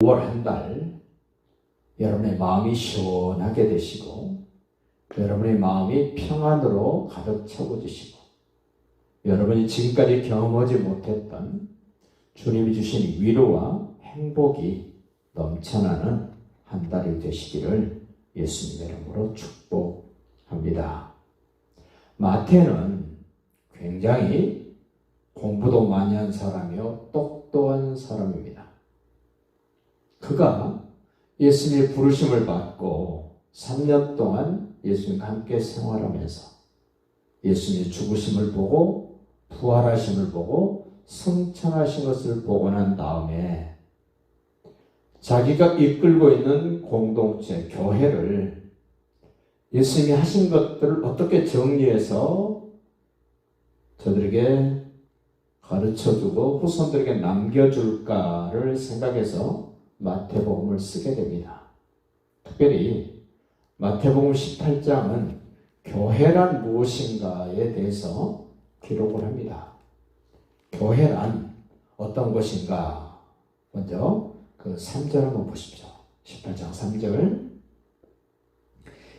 5월 한 달 여러분의 마음이 시원하게 되시고 여러분의 마음이 평안으로 가득 채워지시고 여러분이 지금까지 경험하지 못했던 주님이 주신 위로와 행복이 넘쳐나는 한 달이 되시기를 예수님의 이름으로 축복합니다. 마태는 굉장히 공부도 많이 한 사람이요 똑똑한 사람입니다. 그가 예수님의 부르심을 받고 3년 동안 예수님과 함께 생활하면서 예수님의 죽으심을 보고 부활하심을 보고 승천하신 것을 보고 난 다음에 자기가 이끌고 있는 공동체, 교회를 예수님이 하신 것들을 어떻게 정리해서 저들에게 가르쳐 주고 후손들에게 남겨줄까를 생각해서 마태복음을 쓰게 됩니다. 특별히 마태복음 18장은 교회란 무엇인가에 대해서 기록을 합니다. 교회란 어떤 것인가? 먼저 그 3절 한번 보십시오. 18장 3절.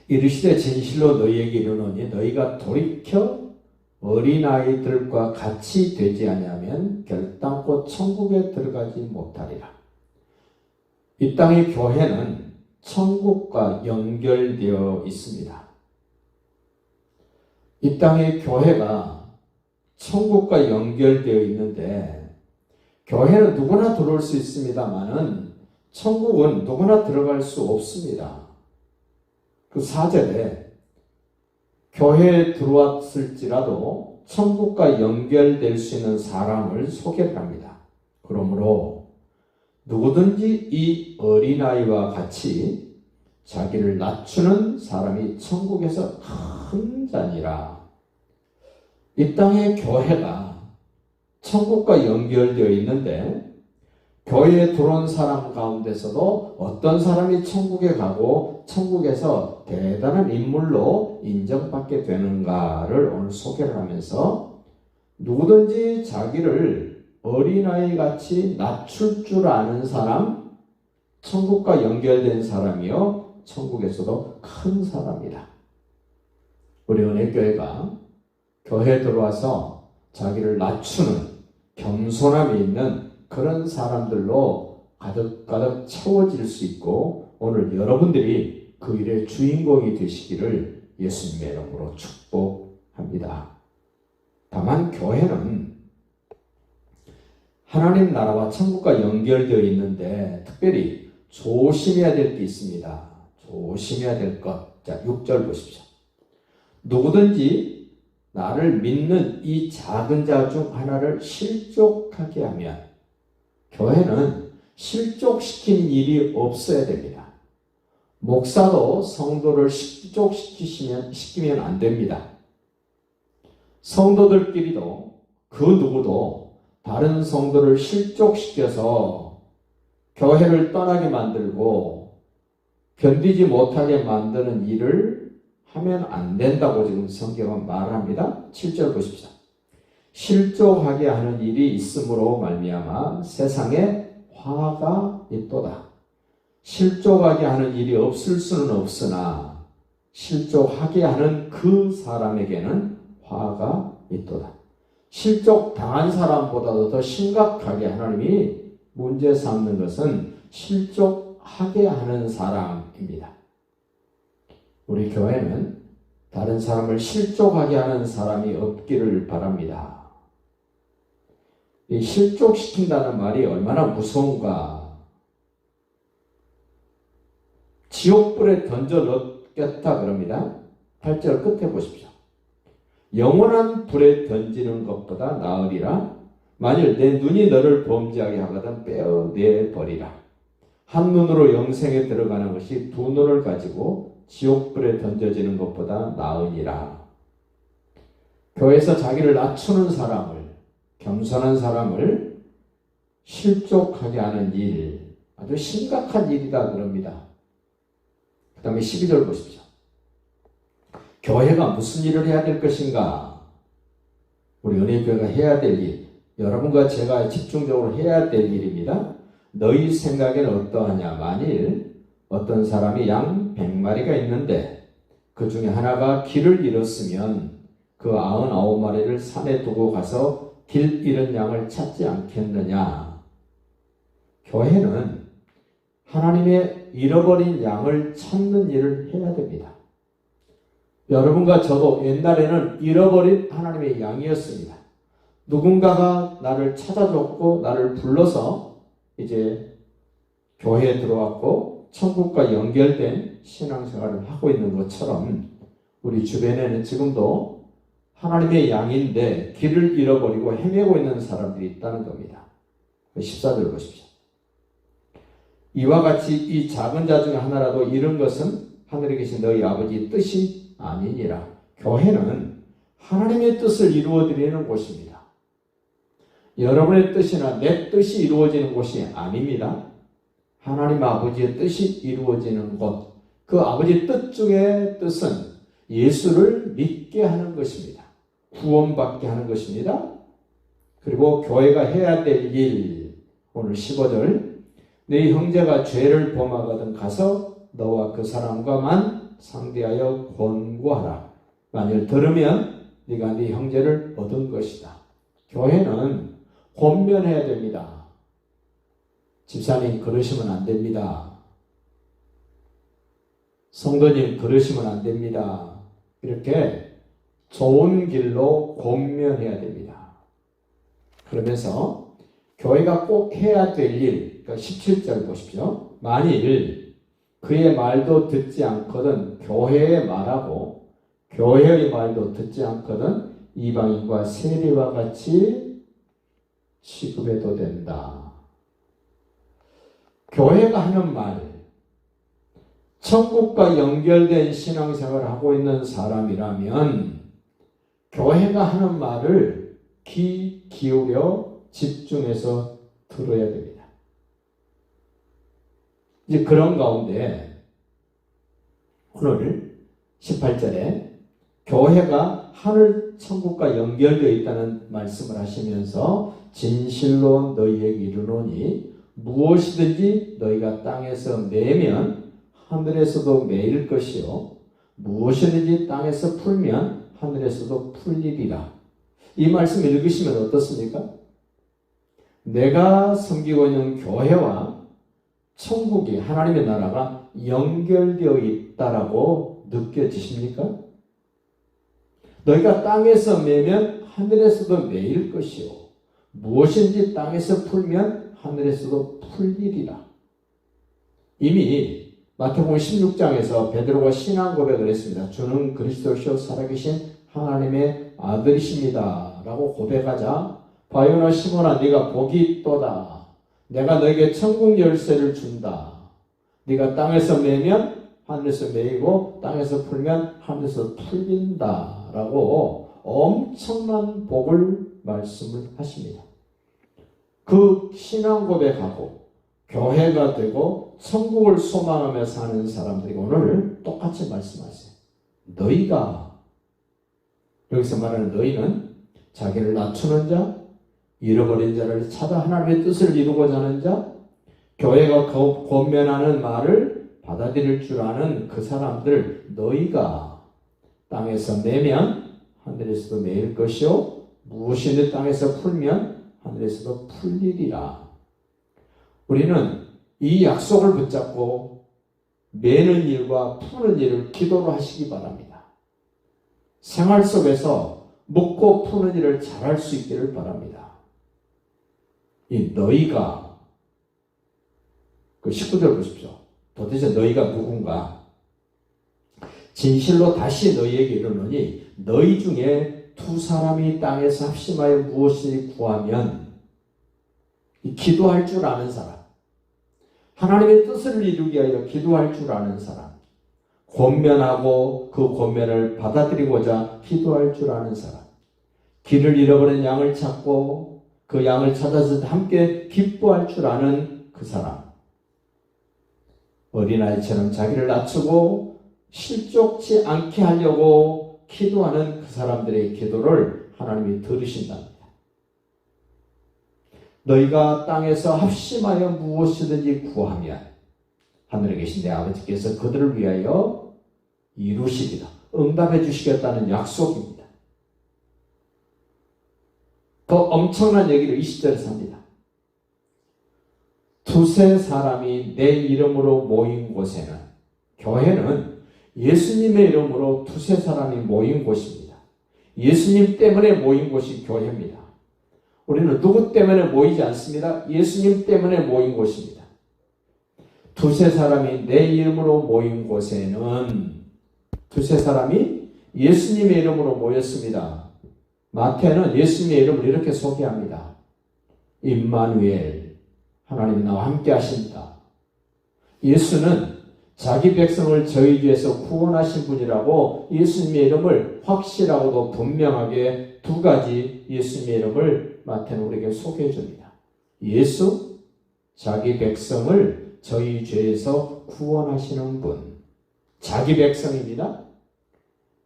이르시되 진실로 너희에게 이르노니 너희가 돌이켜 어린아이들과 같이 되지 아니하면 결단코 천국에 들어가지 못하리라. 이 땅의 교회는 천국과 연결되어 있습니다. 이 땅의 교회가 천국과 연결되어 있는데 교회는 누구나 들어올 수 있습니다만은 천국은 누구나 들어갈 수 없습니다. 그 4절에 교회에 들어왔을지라도 천국과 연결될 수 있는 사람을 소개를 합니다. 그러므로 누구든지 이 어린아이와 같이 자기를 낮추는 사람이 천국에서 큰 자니라. 이 땅의 교회가 천국과 연결되어 있는데 교회에 들어온 사람 가운데서도 어떤 사람이 천국에 가고 천국에서 대단한 인물로 인정받게 되는가를 오늘 소개를 하면서 누구든지 자기를 어린아이 같이 낮출 줄 아는 사람, 천국과 연결된 사람이요, 천국에서도 큰 사람이다. 우리 은혜교회가 교회에 들어와서 자기를 낮추는 겸손함이 있는 그런 사람들로 가득가득 채워질 수 있고 오늘 여러분들이 그 일의 주인공이 되시기를 예수님의 이름으로 축복합니다. 다만 교회는 하나님 나라와 천국과 연결되어 있는데 특별히 조심해야 될 게 있습니다. 조심해야 될 것. 자, 6절 보십시오. 누구든지 나를 믿는 이 작은 자 중 하나를 실족하게 하면 교회는 실족시키는 일이 없어야 됩니다. 목사도 성도를 실족시키시면 시키면 안 됩니다. 성도들끼리도 그 누구도 다른 성도를 실족시켜서 교회를 떠나게 만들고 견디지 못하게 만드는 일을 하면 안 된다고 지금 성경은 말합니다. 7절 보십시오. 실족하게 하는 일이 있으므로 말미암아 세상에 화가 있도다. 실족하게 하는 일이 없을 수는 없으나 실족하게 하는 그 사람에게는 화가 있도다. 실족 당한 사람보다도 더 심각하게 하나님이 문제 삼는 것은 실족하게 하는 사람입니다. 우리 교회는 다른 사람을 실족하게 하는 사람이 없기를 바랍니다. 이 실족시킨다는 말이 얼마나 무서운가. 지옥불에 던져 넣겠다 그럽니다. 8절 끝에 보십시오. 영원한 불에 던지는 것보다 나으리라. 만일 내 눈이 너를 범죄하게 하거든 빼어내 버리라. 한 눈으로 영생에 들어가는 것이 두 눈을 가지고 지옥불에 던져지는 것보다 나으니라. 교회에서 자기를 낮추는 사람을, 겸손한 사람을 실족하게 하는 일, 아주 심각한 일이다 그럽니다. 그 다음에 12절 보십시오. 교회가 무슨 일을 해야 될 것인가? 우리 은혜교회가 해야 될 일, 여러분과 제가 집중적으로 해야 될 일입니다. 너희 생각에는 어떠하냐? 만일 어떤 사람이 양 100마리가 있는데 그 중에 하나가 길을 잃었으면 그 99마리를 산에 두고 가서 길 잃은 양을 찾지 않겠느냐? 교회는 하나님의 잃어버린 양을 찾는 일을 해야 됩니다. 여러분과 저도 옛날에는 잃어버린 하나님의 양이었습니다. 누군가가 나를 찾아줬고 나를 불러서 이제 교회에 들어왔고 천국과 연결된 신앙생활을 하고 있는 것처럼 우리 주변에는 지금도 하나님의 양인데 길을 잃어버리고 헤매고 있는 사람들이 있다는 겁니다. 14절 보십시오. 이와 같이 이 작은 자 중에 하나라도 잃은 것은 하늘에 계신 너희 아버지 뜻이 아니니라. 교회는 하나님의 뜻을 이루어 드리는 곳입니다. 여러분의 뜻이나 내 뜻이 이루어지는 곳이 아닙니다. 하나님 아버지의 뜻이 이루어지는 곳. 그 아버지 뜻 중에 뜻은 예수를 믿게 하는 것입니다. 구원받게 하는 것입니다. 그리고 교회가 해야 될 일. 오늘 15절. 네 형제가 죄를 범하거든 가서 너와 그 사람과만 상대하여 권고하라. 만일 들으면 네가 네 형제를 얻은 것이다. 교회는 권면해야 됩니다. 집사님 그러시면 안 됩니다. 성도님 그러시면 안 됩니다. 이렇게 좋은 길로 권면해야 됩니다. 그러면서 교회가 꼭 해야 될 일, 그러니까 17절 보십시오. 만일 그의 말도 듣지 않거든 교회의 말하고 교회의 말도 듣지 않거든 이방인과 세리와 같이 취급해도 된다. 교회가 하는 말, 천국과 연결된 신앙생활을 하고 있는 사람이라면 교회가 하는 말을 귀 기울여 집중해서 들어야 됩니다. 이제 그런 가운데 오늘 18절에 교회가 하늘 천국과 연결되어 있다는 말씀을 하시면서 진실로 너희에게 이르노니 무엇이든지 너희가 땅에서 매면 하늘에서도 매일 것이요 무엇이든지 땅에서 풀면 하늘에서도 풀리리라. 이 말씀 읽으시면 어떻습니까? 내가 섬기고 있는 교회와 천국이 하나님의 나라가 연결되어 있다라고 느껴지십니까? 너희가 땅에서 매면 하늘에서도 매일 것이요 무엇인지 땅에서 풀면 하늘에서도 풀리리라. 이미 마태복음 16장에서 베드로가 신앙 고백을 했습니다. 주는 그리스도시요 살아계신 하나님의 아들이십니다. 라고 고백하자 바요나 시몬아 네가 복이 있도다. 내가 너에게 천국 열쇠를 준다. 네가 땅에서 매면 하늘에서 매이고 땅에서 풀면 하늘에서 풀린다. 라고 엄청난 복을 말씀을 하십니다. 그 신앙 고백하고 교회가 되고 천국을 소망하며 사는 사람들이 오늘 똑같이 말씀하세요. 너희가 여기서 말하는 너희는 자기를 낮추는 자, 잃어버린 자를 찾아 하나님의 뜻을 이루고자 하는 자, 교회가 권면하는 말을 받아들일 줄 아는 그 사람들 너희가 땅에서 내면 하늘에서도 매일 것이요 무엇이든 땅에서 풀면 하늘에서도 풀리리라. 우리는 이 약속을 붙잡고 매는 일과 푸는 일을 기도로 하시기 바랍니다. 생활 속에서 묻고 푸는 일을 잘할 수 있기를 바랍니다. 이 너희가 그 19절 보십시오. 도대체 너희가 누군가? 진실로 다시 너희에게 이르노니 너희 중에 두 사람이 땅에서 합심하여 무엇을 구하면 기도할 줄 아는 사람, 하나님의 뜻을 이루기 위하여 기도할 줄 아는 사람, 권면하고 그 권면을 받아들이고자 기도할 줄 아는 사람, 길을 잃어버린 양을 찾고 그 양을 찾아서 함께 기뻐할 줄 아는 그 사람, 어린아이처럼 자기를 낮추고 실족치 않게 하려고 기도하는 그 사람들의 기도를 하나님이 들으신답니다. 너희가 땅에서 합심하여 무엇이든지 구하면 하늘에 계신 내 아버지께서 그들을 위하여 이루시리라. 응답해 주시겠다는 약속입니다. 더 엄청난 얘기를 20절에서 합니다. 두세 사람이 내 이름으로 모인 곳에는 교회는 예수님의 이름으로 두세 사람이 모인 곳입니다. 예수님 때문에 모인 곳이 교회입니다. 우리는 누구 때문에 모이지 않습니다. 예수님 때문에 모인 곳입니다. 두세 사람이 내 이름으로 모인 곳에는 두세 사람이 예수님의 이름으로 모였습니다. 마태는 예수님의 이름을 이렇게 소개합니다. 임마누엘 하나님이 나와 함께 하신다. 예수는 자기 백성을 저희 죄에서 구원하신 분이라고 예수님의 이름을 확실하고도 분명하게 두 가지 예수님의 이름을 마태는 우리에게 소개해 줍니다. 예수, 자기 백성을 저희 죄에서 구원하시는 분. 자기 백성입니다.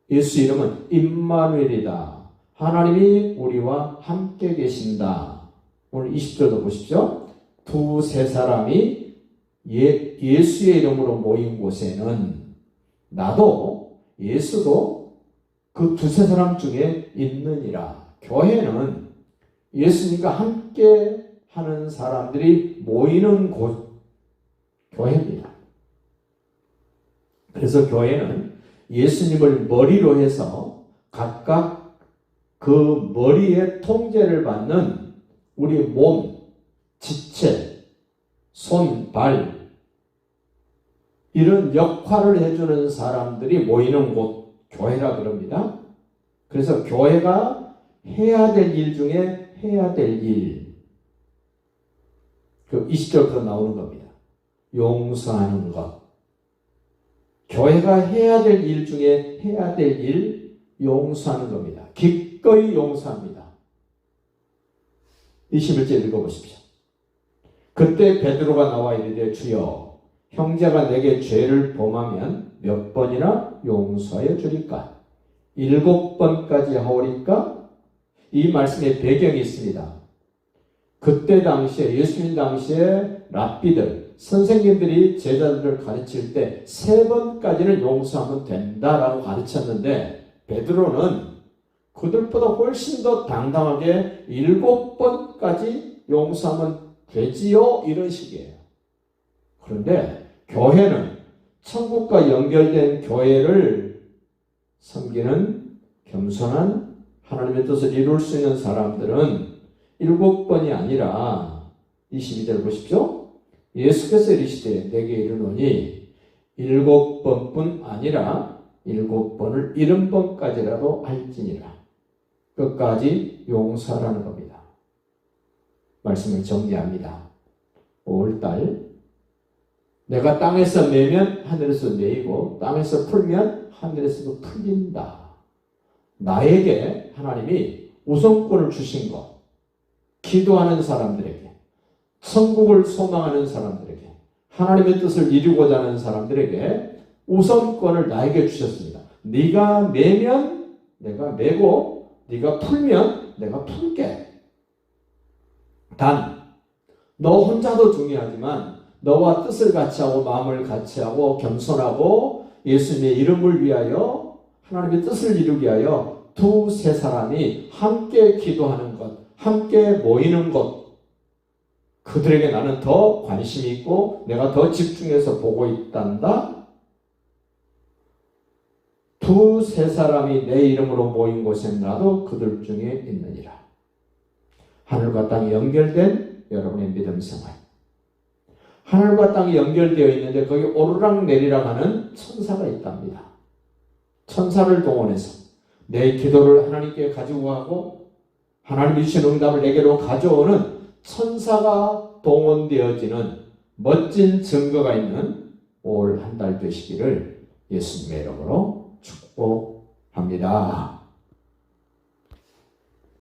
예수 이름은 임마누엘이다. 하나님이 우리와 함께 계신다. 오늘 20절도 보십시오. 두 세 사람이 예, 예수의 이름으로 모인 곳에는 나도 예수도 그 두세 사람 중에 있느니라. 교회는 예수님과 함께 하는 사람들이 모이는 곳, 교회입니다. 그래서 교회는 예수님을 머리로 해서 각각 그 머리의 통제를 받는 우리 몸, 지체, 손, 발, 이런 역할을 해주는 사람들이 모이는 곳, 교회라 그럽니다. 그래서 교회가 해야 될 일 중에 해야 될 일. 그 20절부터 나오는 겁니다. 용서하는 것. 교회가 해야 될 일 중에 해야 될 일, 용서하는 겁니다. 기꺼이 용서합니다. 21절 읽어보십시오. 그때 베드로가 나와 이르되 주여 형제가 내게 죄를 범하면 몇 번이나 용서하여 주리까? 일곱 번까지 하오리까? 이 말씀에 배경이 있습니다. 그때 당시에 예수님 당시에 랍비들 선생님들이 제자들을 가르칠 때 세 번까지는 용서하면 된다라고 가르쳤는데 베드로는 그들보다 훨씬 더 당당하게 일곱 번까지 용서하면 되지요 이런 식이에요. 그런데 교회는 천국과 연결된 교회를 섬기는 겸손한 하나님의 뜻을 이룰 수 있는 사람들은 일곱 번이 아니라 22절 보십시오. 예수께서 이르시되 내게 이르노니 일곱 번뿐 아니라 일곱 번을 일흔 번까지라도 할지니라. 끝까지 용서하라는 겁니다. 말씀을 정리합니다. 5월달 내가 땅에서 매면 하늘에서 매이고 땅에서 풀면 하늘에서도 풀린다. 나에게 하나님이 우선권을 주신 것. 기도하는 사람들에게, 천국을 소망하는 사람들에게, 하나님의 뜻을 이루고자 하는 사람들에게 우선권을 나에게 주셨습니다. 네가 매면 내가 매고 네가 풀면 내가 풀게. 단 너 혼자도 중요하지만 너와 뜻을 같이 하고 마음을 같이 하고 겸손하고 예수님의 이름을 위하여 하나님의 뜻을 이루기 위하여 두 세 사람이 함께 기도하는 것, 함께 모이는 것, 그들에게 나는 더 관심이 있고 내가 더 집중해서 보고 있단다. 두 세 사람이 내 이름으로 모인 곳에 나도 그들 중에 있느니라. 하늘과 땅이 연결된 여러분의 믿음 생활. 하늘과 땅이 연결되어 있는데 거기 오르락 내리락 하는 천사가 있답니다. 천사를 동원해서 내 기도를 하나님께 가지고 가고 하나님이 주신 응답을 내게로 가져오는 천사가 동원되어지는 멋진 증거가 있는 올 한 달 되시기를 예수님의 이름으로 축복합니다.